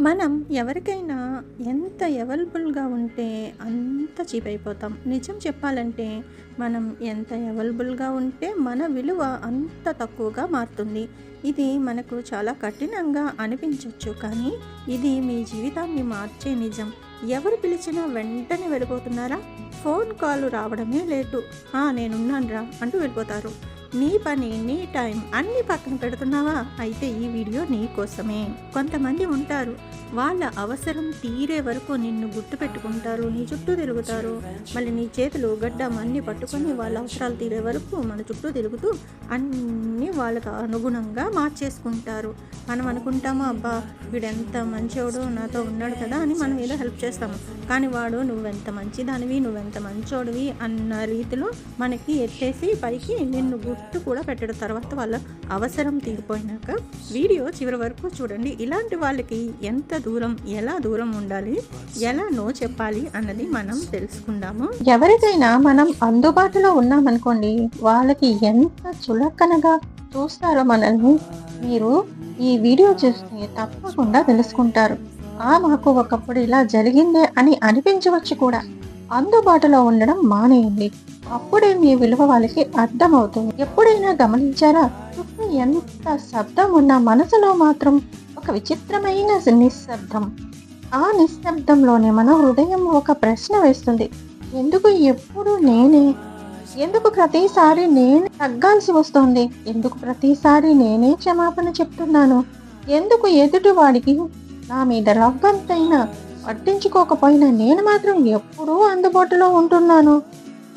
మనం ఎవరికైనా ఎంత అవైలబుల్గా ఉంటే అంత చీప్ అయిపోతాం నిజం చెప్పాలంటే మనం ఎంత అవైలబుల్గా ఉంటే మన విలువ అంత తక్కువగా మారుతుంది. ఇది మనకు చాలా కఠినంగా అనిపించవచ్చు కానీ ఇది మీ జీవితాన్ని మార్చే నిజం. ఎవరు పిలిచినా వెంటనే వెళ్ళిపోతున్నారా? ఫోన్ కాల్ రావడమే లేటు నేనున్నాను రా అంటూ వెళ్ళిపోతారు. నీ పని నీ టైం అన్ని పక్కన పెడుతున్నావా? అయితే ఈ వీడియో నీ కోసమే. కొంతమంది ఉంటారు. వాళ్ళ అవసరం తీరే వరకు నిన్ను గుర్తు పెట్టుకుంటారు నీ చుట్టూ తిరుగుతారు. మళ్ళీ నీ చేతులు గడ్డం అన్ని పట్టుకొని వాళ్ళ అవసరాలు తీరే వరకు మన చుట్టూ తిరుగుతూ అన్నీ వాళ్ళకు అనుగుణంగా మార్చేసుకుంటారు. మనం అనుకుంటాము అబ్బా వీడెంత మంచోడు నాతో ఉన్నాడు కదా అని మనం ఏదో హెల్ప్ చేస్తాము. కానీ వాడు నువ్వెంత మంచిదానివి నువ్వెంత మంచోడివి అన్న రీతిలో మనకి ఎత్తేసి పైకి నిన్ను గుర్తు కూడా పెట్టడం. తర్వాత వాళ్ళ అవసరం తీరిపోయినాక వీడియో చివరి వరకు చూడండి. ఇలాంటి వాళ్ళకి ఎంత దూరం ఎలా దూరం ఉండాలి ఎలా నో చెప్పాలి అన్నది మనం తెలుసుకుందాము. ఎవరికైనా మనం అందుబాటులో ఉన్నామనుకోండి వాళ్ళకి ఎంత చులకనగా చూస్తారో మనల్ని మీరు ఈ వీడియో చూస్తే తప్పకుండా తెలుసుకుంటారు. ఆ మాకు ఒకప్పుడు ఇలా జరిగిందే అని అనిపించవచ్చు కూడా. అందుబాటులో ఉండడం మానేయండి. అప్పుడే మీ విలువ వాళ్ళకి అర్థమవుతుంది. ఎప్పుడైనా గమనించారా? చుట్టూ ఎంత శబ్దం ఉన్నా మనసులో మాత్రం ఒక విచిత్రమైన నిశ్శబ్దం. ఆ నిశ్శబ్దంలోనే మన హృదయం ఒక ప్రశ్న వేస్తుంది. ఎందుకు ఎప్పుడు నేనే? ఎందుకు ప్రతిసారి నేనే తగ్గాల్సి వస్తుంది? ఎందుకు ప్రతిసారి నేనే క్షమాపణ చెప్తున్నాను? ఎందుకు ఎదుటి వాడికి నా మీద రవ్వంతైనా పట్టించుకోకపోయినా నేను మాత్రం ఎప్పుడూ అందుబాటులో ఉంటున్నాను?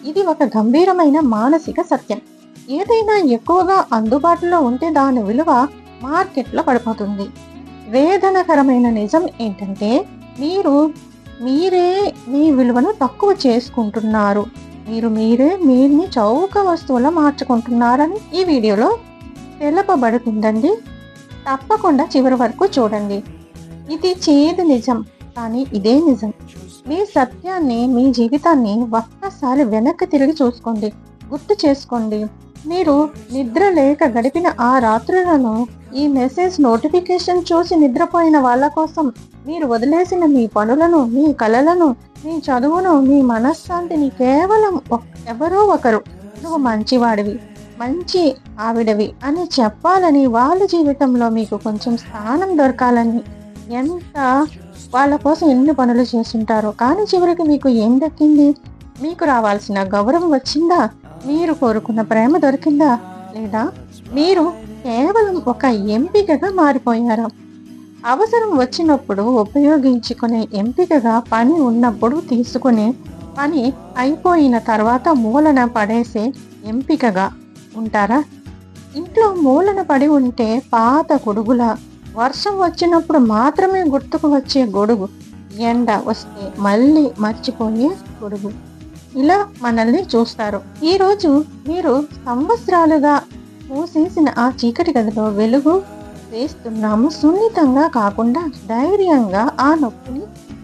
ఇది ఒక గంభీరమైన మానసిక సత్యం. ఏదైనా ఎక్కువగా అందుబాటులో ఉంటే దాని విలువ మార్కెట్లో పడిపోతుంది. వేదనకరమైన నిజం ఏంటంటే మీరు మీరే మీ విలువను తక్కువ చేసుకుంటున్నారు. మీరు మీరే మీరిని చౌక వస్తువులా మార్చుకుంటున్నారని ఈ వీడియోలో తెలపబడుతుందండి. తప్పకుండా చివరి వరకు చూడండి. ఇది చేదు నిజం కానీ ఇదే నిజం. మీ సత్యాన్ని మీ జీవితాన్ని ఒక్కసారి వెనక్కి తిరిగి చూసుకోండి. గుర్తు చేసుకోండి. మీరు నిద్ర లేక గడిపిన ఆ రాత్రులను ఈ మెసేజ్ నోటిఫికేషన్ చూసి నిద్రపోయిన వాళ్ళ కోసం మీరు వదిలేసిన మీ పనులను మీ కలలను మీ చదువును మీ మనశ్శాంతిని కేవలం ఎవరో ఒకరు. నువ్వు మంచివాడివి మంచి ఆవిడవి అని చెప్పాలని వాళ్ళ జీవితంలో మీకు కొంచెం స్థానం దొరకాలని ఎంత? వాళ్ళ కోసం ఎన్ని పనులు చేస్తుంటారో. కానీ చివరికి మీకు ఏం దక్కింది? మీకు రావాల్సిన గౌరవం వచ్చిందా? మీరు కోరుకున్న ప్రేమ దొరికిందా? లేదా? మీరు కేవలం ఒక ఎంపికగా మారిపోయారా? అవసరం వచ్చినప్పుడు ఉపయోగించుకునే ఎంపికగా పని ఉన్నప్పుడు తీసుకునే పని అయిపోయిన తర్వాత మూలన పడేసే ఎంపికగా ఉంటారా? ఇంట్లో మూలన పడి ఉంటే పాత కొడుగులా వర్షం వచ్చినప్పుడు మాత్రమే గుర్తుకు వచ్చే గొడుగు. ఎండ వస్తే మళ్ళీ మర్చిపోయే గొడుగు. ఇలా మనల్ని చూస్తారు. ఈరోజు మీరు సంవత్సరాలుగా మూసేసిన ఆ చీకటి గదిలో వెలుగు వేస్తున్నాము. సున్నితంగా కాకుండా ధైర్యంగా ఆ నొప్పిని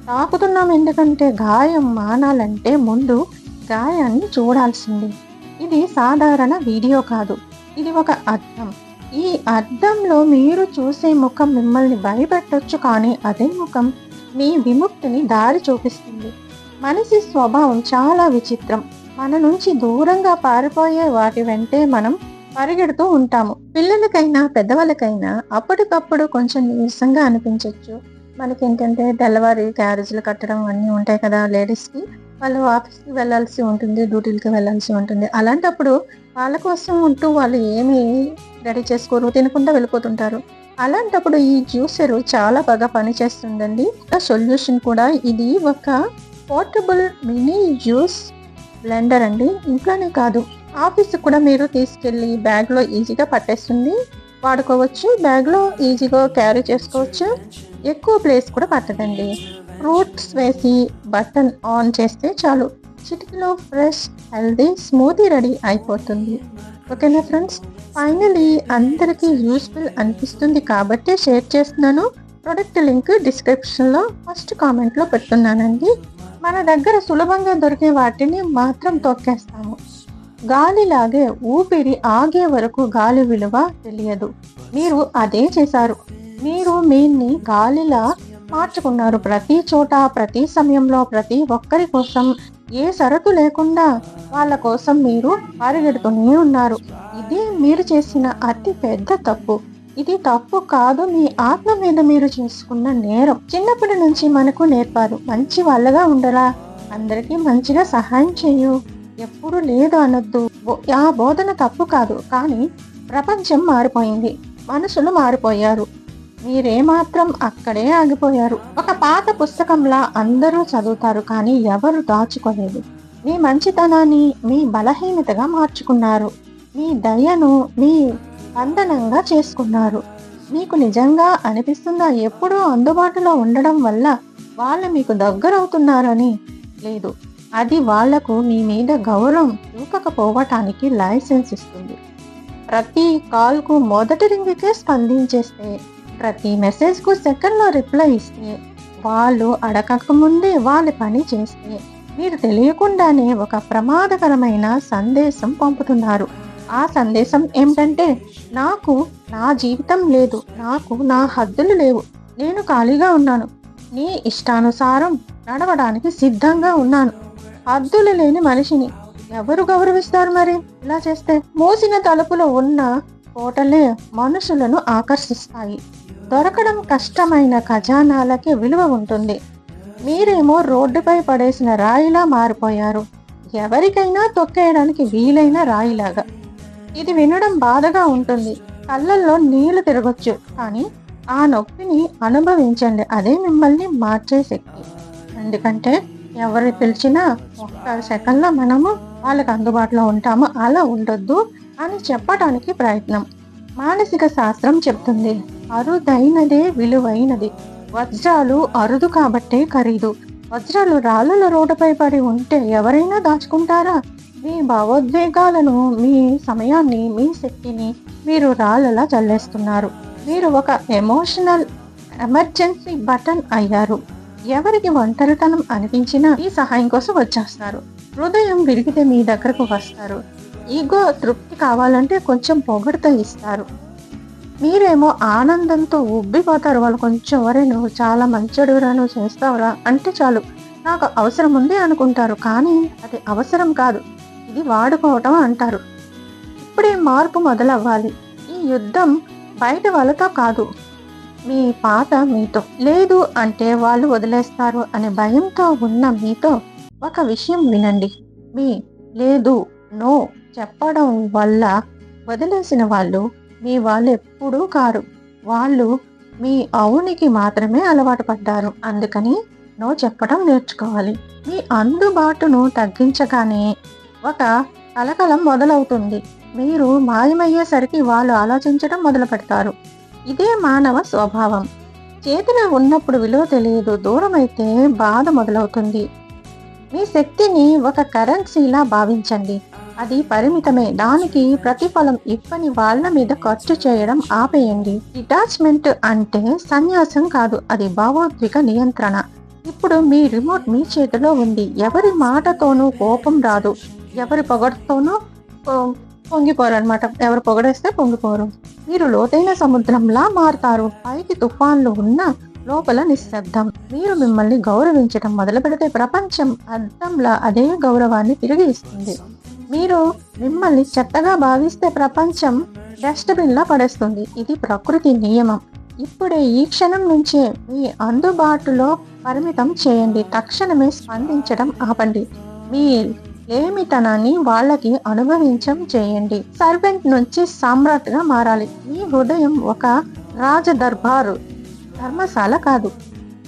తాకుతున్నాం ఎందుకంటే గాయం మానాలంటే ముందు గాయాన్ని చూడాల్సింది. ఇది సాధారణ వీడియో కాదు. ఇది ఒక అర్థం. ఈ అర్థంలో మీరు చూసే ముఖం మిమ్మల్ని భయపెట్టొచ్చు కానీ అదే ముఖం మీ విముక్తిని దారి చూపిస్తుంది. మనిషి స్వభావం చాలా విచిత్రం. మన నుంచి దూరంగా పారిపోయే వాటి వెంటే మనం పరిగెడుతూ ఉంటాము. పిల్లలకైనా పెద్దవాళ్ళకైనా అప్పటికప్పుడు కొంచెం నీరసంగా అనిపించవచ్చు మనకేంటంటే తెల్లవారి క్యారేజీలు కట్టడం అన్నీ ఉంటాయి కదా లేడీస్కి. వాళ్ళు ఆఫీస్కి వెళ్ళాల్సి ఉంటుంది డ్యూటీలకి వెళ్ళాల్సి ఉంటుంది. అలాంటప్పుడు వాళ్ళ కోసం ఉంటూ వాళ్ళు ఏమి రెడీ చేసుకోరు తినకుండా వెళ్ళిపోతుంటారు. అలాంటప్పుడు ఈ జ్యూసర్ చాలా బాగా పనిచేస్తుందండి. సొల్యూషన్ కూడా ఇది ఒక పోర్టబుల్ మినీ జ్యూస్ బ్లెండర్ అండి. ఇంట్లోనే కాదు ఆఫీస్కి కూడా మీరు తీసుకెళ్ళి బ్యాగ్లో ఈజీగా పట్టేస్తుంది. వాడుకోవచ్చు బ్యాగ్లో ఈజీగా క్యారీ చేసుకోవచ్చు. ఎక్కువ ప్లేస్ కూడా పట్టదండి. ఫ్రూట్స్ వేసి బటన్ ఆన్ చేస్తే చాలు. చిటికలో ఫ్రెష్ హెల్దీ స్మూతీ రెడీ అయిపోతుంది. ఓకేనా ఫ్రెండ్స్ ఫైనలీ అందరికీ యూస్ఫుల్ అనిపిస్తుంది కాబట్టి షేర్ చేస్తున్నాను. ప్రొడక్ట్ లింక్ డిస్క్రిప్షన్లో ఫస్ట్ కామెంట్లో పెడుతున్నానండి మన దగ్గర సులభంగా దొరికే వాటిని మాత్రం తొక్కేస్తాము. గాలిలాగే ఊపిరి ఆగే వరకు గాలి విలువ తెలియదు. మీరు అదే చేశారు. మీరు మీన్ని గాలిలా మార్చుకున్నారు. ప్రతి చోట ప్రతి సమయంలో ప్రతి ఒక్కరి కోసం ఏ షరతు లేకుండా వాళ్ళ కోసం మీరు పరిగెడుతూనే ఉన్నారు. ఇది మీరు చేసిన అతి పెద్ద తప్పు. ఇది తప్పు కాదు మీ ఆత్మ మీద మీరు చేసుకున్న నేరం. చిన్నప్పటి నుంచి మనకు నేర్పారు మంచి వాళ్ళగా ఉండరా? అందరికీ మంచిగా సహాయం చేయు. ఎప్పుడు లేదు అనొద్దు. ఆ బోధన తప్పు కాదు కానీ ప్రపంచం మారిపోయింది. మనుషులు మారిపోయారు. మీరేమాత్రం అక్కడే ఆగిపోయారు. ఒక పాత పుస్తకంలా అందరూ చదువుతారు కానీ ఎవరు దాచుకోలేదు. మీ మంచితనాన్ని మీ బలహీనతగా మార్చుకున్నారు. మీ దయను మీ బంధనంగా చేసుకున్నారు. మీకు నిజంగా అనిపిస్తుందా ఎప్పుడూ అందుబాటులో ఉండడం వల్ల వాళ్ళు మీకు దగ్గరవుతున్నారని? లేదు. అది వాళ్ళకు మీ మీద గౌరవం చూపకపోవటానికి లైసెన్స్ ఇస్తుంది. ప్రతి కాల్కు మొదటి రింగికే స్పందించేస్తే ప్రతి మెసేజ్కు సెకండ్లో రిప్లై ఇస్తే వాళ్ళు అడగక ముందే వాళ్ళ పని చేస్తే మీరు తెలియకుండానే ఒక ప్రమాదకరమైన సందేశం పంపుతున్నారు. ఆ సందేశం ఏమిటంటే నాకు నా జీవితం లేదు నాకు నా హద్దులు లేవు నేను ఖాళీగా ఉన్నాను నీ ఇష్టానుసారం నడవడానికి సిద్ధంగా ఉన్నాను. హద్దులు లేని మనిషిని ఎవరు గౌరవిస్తారు మరి? ఇలా చేస్తే మూసిన తలుపులో ఉన్న కోటలే మనుషులను ఆకర్షిస్తాయి. దొరకడం కష్టమైన ఖజానాలకి విలువ ఉంటుంది. మీరేమో రోడ్డుపై పడేసిన రాయిలా మారిపోయారు. ఎవరికైనా తొక్కేయడానికి వీలైన రాయిలాగా. ఇది వినడం బాధగా ఉంటుంది. కళ్ళల్లో నీళ్ళు తిరగొచ్చు. కానీ ఆ నొప్పిని అనుభవించండి. అదే మిమ్మల్ని మార్చే శక్తి. ఎందుకంటే ఎవరు పిలిచినా ఒక్క సెకండ్లో మనము వాళ్ళకి అందుబాటులో ఉంటాము? అలా ఉండొద్దు అని చెప్పడానికి ప్రయత్నం. మానసిక శాస్త్రం చెప్తుంది. అరుదైనదే విలువైనది. వజ్రాలు అరుదు కాబట్టే ఖరీదు. వజ్రాలు రాళ్ళల రోడ్డుపై పడి ఉంటే ఎవరైనా దాచుకుంటారా? మీ భావోద్వేగాలను మీ సమయాన్ని మీ శక్తిని మీరు రాళ్ళలా చల్లేస్తున్నారు. మీరు ఒక ఎమోషనల్ ఎమర్జెన్సీ బటన్ అయ్యారు. ఎవరికి ఒంటరితనం అనిపించినా ఈ సహాయం కోసం వచ్చేస్తారు. హృదయం విరిగితే మీ దగ్గరకు వస్తారు. ఈగో తృప్తి కావాలంటే కొంచెం పొగడుతో ఇస్తారు. మీరేమో ఆనందంతో ఉబ్బిపోతారు. వాళ్ళు కొంచెం వరే నువ్వు చాలా మంచోడురా నువ్వు చేస్తావురా అంటే చాలు. నాకు అవసరం ఉంది అనుకుంటారు. కానీ అది అవసరం కాదు. ఇది వాడుకోవటం అంటారు. ఇప్పుడే మార్పు మొదలవ్వాలి. ఈ యుద్ధం బయట వాళ్ళతో కాదు. మీ పాత మీతో. లేదు అంటే వాళ్ళు వదిలేస్తారు అనే భయంతో ఉన్న మీతో ఒక విషయం వినండి. మీ లేదు నో చెప్పడం వల్ల వదిలేసిన వాళ్ళు మీ వాళ్ళు ఎప్పుడూ కారు. వాళ్ళు మీ అవునికి మాత్రమే అలవాటు పడ్డారు. అందుకని నో చెప్పడం నేర్చుకోవాలి. మీ అందుబాటును తగ్గించగానే ఒక కలకలం మొదలవుతుంది. మీరు మాయమయ్యేసరికి వాళ్ళు ఆలోచించడం మొదలు పెడతారు ఇదే మానవ స్వభావం. చేతిలో ఉన్నప్పుడు విలువ తెలియదు. దూరమైతే బాధ మొదలవుతుంది. మీ శక్తిని ఒక కరెన్సీలా భావించండి. అది పరిమితమే. దానికి ప్రతిఫలం ఇవ్వని వాళ్ళ మీద ఖర్చు చేయడం ఆపేయండి. డిటాచ్మెంట్ అంటే సన్యాసం కాదు అది భావోద్విక నియంత్రణ. ఇప్పుడు మీ రిమోట్ మీ చేతిలో ఉంది. ఎవరి మాటతోనూ కోపం రాదు. ఎవరి పొగడుతోనూ పొ- పొంగిపోరు అనమాట ఎవరు పొగడేస్తే పొంగిపోరు. మీరు లోతైన సముద్రంలా మారుతారు. పైకి తుఫాన్లు ఉన్నా లోపల నిశ్శబ్దం. మీరు మిమ్మల్ని గౌరవించడం మొదలు పెడితే ప్రపంచం అద్దంలా అదే గౌరవాన్ని తిరిగి ఇస్తుంది. మీరు మిమ్మల్ని చెత్తగా భావిస్తే ప్రపంచం డస్ట్బిన్లో పడేస్తుంది. ఇది ప్రకృతి నియమం. ఇప్పుడే ఈ క్షణం నుంచే మీ అందుబాటులో పరిమితం చేయండి. తక్షణమే స్పందించడం ఆపండి. మీ లేమితనాన్ని వాళ్ళకి అనుభవించం చేయండి. సర్వెంట్ నుంచి సామ్రాట్గా మారాలి. మీ హృదయం ఒక రాజదర్బారు ధర్మశాల కాదు.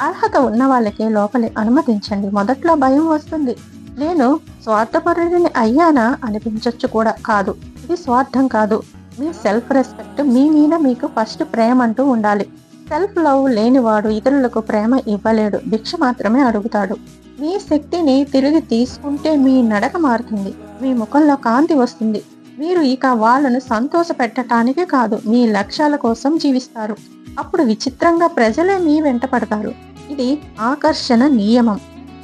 అర్హత ఉన్న వాళ్ళకి లోపలి అనుమతించండి. మొదట్లో భయం వస్తుంది. నేను స్వార్థపరుడిని అయ్యానా అనిపించవచ్చు కూడా కాదు. ఇది స్వార్థం కాదు. మీ సెల్ఫ్ రెస్పెక్ట్ మీ మీద మీకు ఫస్ట్ ప్రేమ అంటూ ఉండాలి. సెల్ఫ్ లవ్ లేనివాడు ఇతరులకు ప్రేమ ఇవ్వలేడు. భిక్ష మాత్రమే అడుగుతాడు. మీ శక్తిని తిరిగి తీసుకుంటే మీ నడక మారుతుంది. మీ ముఖంలో కాంతి వస్తుంది. మీరు ఇక వాళ్ళను సంతోష పెట్టడానికి కాదు మీ లక్ష్యాల కోసం జీవిస్తారు. అప్పుడు విచిత్రంగా ప్రజలే మీ వెంట పడతారు. ఇది ఆకర్షణ నియమం.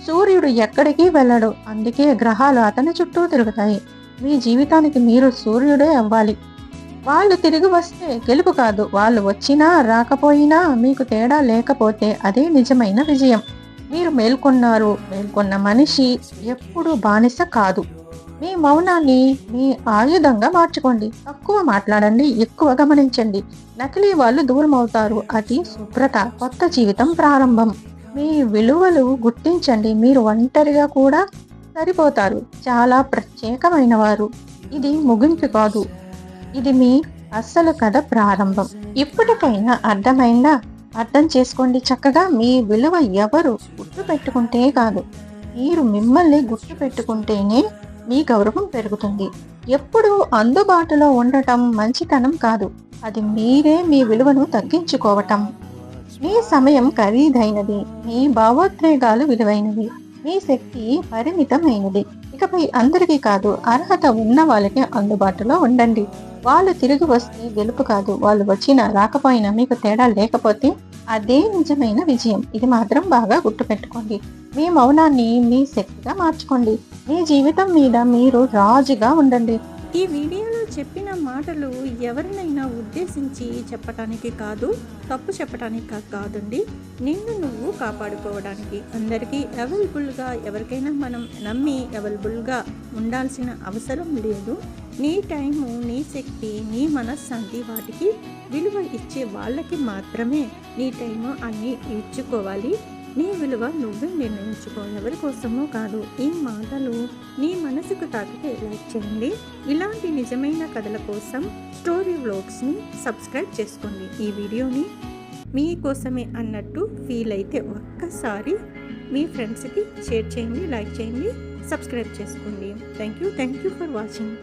సూర్యుడు ఎక్కడికి వెళ్ళడు. అందుకే గ్రహాలు అతని చుట్టూ తిరుగుతాయి. మీ జీవితానికి మీరు సూర్యుడే అవ్వాలి. వాళ్ళు తిరిగి వస్తే గెలుపు కాదు. వాళ్ళు వచ్చినా రాకపోయినా మీకు తేడా లేకపోతే అదే నిజమైన విజయం. మీరు మేల్కొన్నారు. మేల్కొన్న మనిషి ఎప్పుడు బానిస కాదు. మీ మౌనాన్ని మీ ఆయుధంగా మార్చుకోండి. తక్కువ మాట్లాడండి. ఎక్కువ గమనించండి. నకిలీ వాళ్ళు దూరం అవుతారు అది శుభ్రత కొత్త జీవితం ప్రారంభం. మీ విలువలు గుర్తించండి. మీరు ఒంటరిగా కూడా సరిపోతారు. చాలా ప్రత్యేకమైన వారు ఇది ముగింపు కాదు. ఇది మీ అస్సలు కథ ప్రారంభం. ఇప్పటికైనా అర్థమైందా? అర్థం చేసుకోండి చక్కగా. మీ విలువ ఎవరు గుర్తు పెట్టుకుంటే కాదు. మీరు మిమ్మల్ని గుర్తు పెట్టుకుంటేనే మీ గౌరవం పెరుగుతుంది. ఎప్పుడు అందుబాటులో ఉండటం మంచితనం కాదు. అది మీరే మీ విలువను తగ్గించుకోవటం. మీ సమయం ఖరీదైనది? మీ భావోద్వేగాలు విలువైనవి? మీ శక్తి పరిమితమైనది? ఇకపై అందరికీ కాదు అర్హత ఉన్న వాళ్ళకి అందుబాటులో ఉండండి. వాళ్ళు తిరిగి వస్తే గెలుపు కాదు వాళ్ళు వచ్చినా రాకపోయినా మీకు తేడా లేకపోతే అదే నిజమైన విజయం. ఇది మాత్రం బాగా గుర్తుపెట్టుకోండి. మీ మౌనాన్ని మీ శక్తిగా మార్చుకోండి. మీ జీవితం మీద మీరు రాజుగా ఉండండి. ఈ వీడియోలో చెప్పిన మాటలు ఎవరినైనా ఉద్దేశించి చెప్పటానికి కాదు తప్పు చెప్పటానికి కాదండి. నిన్ను నువ్వు కాపాడుకోవడానికి అందరికీ అవైలబుల్గా ఎవరికైనా మనం నమ్మి అవైలబుల్గా ఉండాల్సిన అవసరం లేదు. నీ టైము నీ శక్తి నీ మనశ్శాంతి వాటికి విలువ ఇచ్చే వాళ్ళకి మాత్రమే నీ టైము అన్నీ ఇచ్చుకోవాలి. నీ విలువ నువ్వే నిర్ణయించుకో. ఎవరి కోసమో కాదు ఈ మాటలు నీ మనసుకు తాకితే లైక్ చేయండి. ఇలాంటి నిజమైన కథల కోసం స్టోరీ వ్లాగ్స్ని సబ్స్క్రైబ్ చేసుకోండి. ఈ వీడియోని మీకోసమే అన్నట్టు ఫీల్ అయితే ఒక్కసారి మీ ఫ్రెండ్స్కి షేర్ చేయండి లైక్ చేయండి సబ్స్క్రైబ్ చేసుకోండి. Thank you thank you for watching